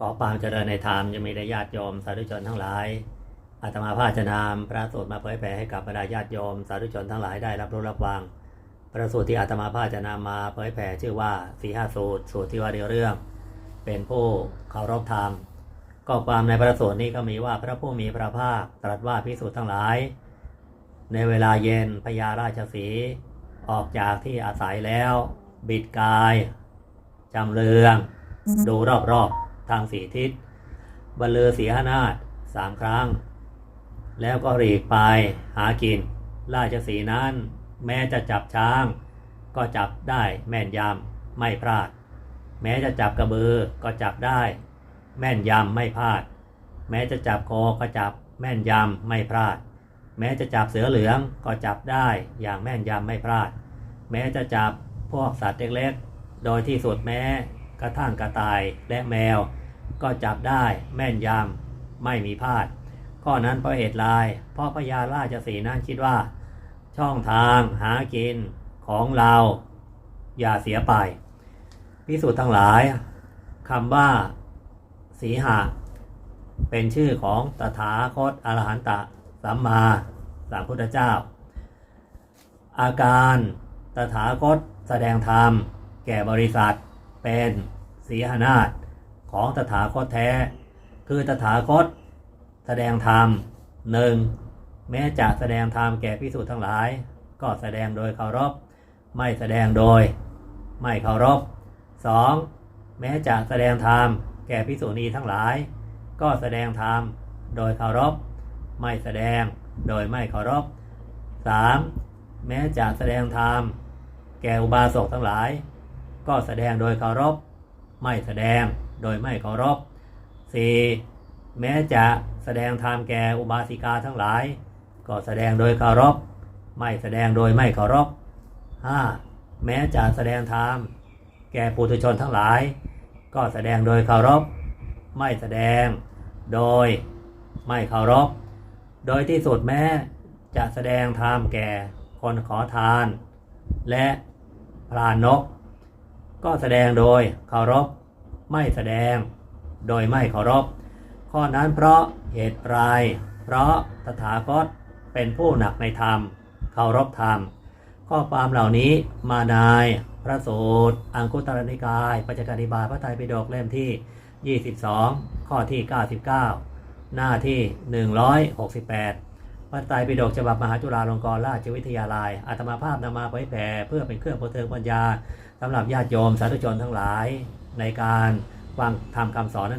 ขอความเจริญในธรรมจะมีได้ญาติโยมสาธุชนทั้งหลายอาตมาภาพจะนำพระสูตรมาเผยแผ่ให้กับบรรดาญาติโยมสาธุชนทั้งหลายได้รับรู้รับฟังพระสูตรที่อาตมาภาพจนำมาเผยแผ่ชื่อว่าสีห้าสูตร สูตรที่ว่าเดียวเรื่อง เป็นผู้เคารพธรรมก็ความในพระสูตรนี้ก็มีว่าพระผู้มีพระภาคตรัสว่าพิสูจน์ทั้งหลาย ในเวลาเย็นพญาราชสีออกจากที่อาศัยแล้ว บิดกายจำเรือง ดูรอบๆ ทางสี่ทิศบรรลือสีหนาฏสามครั้ง แล้วก็หลีกไปหากิน ราชสีนั้น แม้จะจับช้าง ก็จับได้แม่นยำไม่พลาด แม้จะจับกระบือก็จับได้ แม่นยำไม่พลาด แม้จะจับโคก็จับแม่นยำไม่พลาด แม้จะจับเสือเหลืองก็จับได้อย่างแม่นยำไม่พลาด แม้จะจับพวกสัตว์เล็กๆโดยที่สุดแม้กระทั่งกระต่ายและแมว ก็จับได้แม่นยำไม่มีพลาด ข้อนั้นเพราะเหตุไรเพราะพญาราชสีนั้นคิดว่า ช่องทางหากินของเรา อย่าเสียไปพิสูจน์ทั้งหลายคำว่า สีหะ เป็นชื่อของตถาคตอรหันตสัมมาสัมพุทธเจ้า อาการตถาคตแสดงธรรม แก่บริษัทเป็นสีหนาฏ ของตถาคตแท้ คือตถาคต แสดงธรรมหนึ่งแม้จะแสดงธรรมแก่พิสูจน์ทั้งหลาย ก็แสดงโดยเคารพ ไม่แสดงโดย ไม่เคารพ 2. แม้จะแสดงธรรมแก่พิสูจนีทั้งหลาย ก็แสดงธรรมโดยเคารพ ไม่แสดงโดยไม่เคารพ 3. แม้จะแสดงธรรมแก่อุบาสกทั้งหลาย ก็แสดงโดยเคารพ ไม่แสดงโดยไม่เคารพ 4. แม้จะแสดงธรรมแก่อุบาสิกาทั้งหลาย ก็แสดงโดยเคารพ ไม่แสดงโดยไม่เคารพ 5. แม้จะแสดงธรรมแก่ปุถุชนทั้งหลาย ก็แสดงโดยเคารพ ไม่แสดงโดยไม่เคารพ โดยที่สุดแม้จะแสดงธรรมแก่คนขอทาน และพรานก ก็แสดงโดยเคารพไม่แสดงโดยไม่เคารพ ข้อนั้นเพราะเหตุไรเพราะตถาคตเป็นผู้หนักในธรรมเคารพธรรม ข้อความเหล่านี้มาในพระสูตร อังคุตรนิกายปัจจการนิบาตพระไตรปิฎกเล่มที่ 22 ข้อที่ 99 หน้าที่ 168 พระไตรปิฎกฉบับมหาจุฬาลงกรณราชวิทยาลัยอาตมาภาพนำมาเผยแผ่เพื่อเป็นเครื่องประเทิงปัญญาสำหรับญาติโยมสาธุชนทั้งหลายในการฟังทำคำสอนนั้น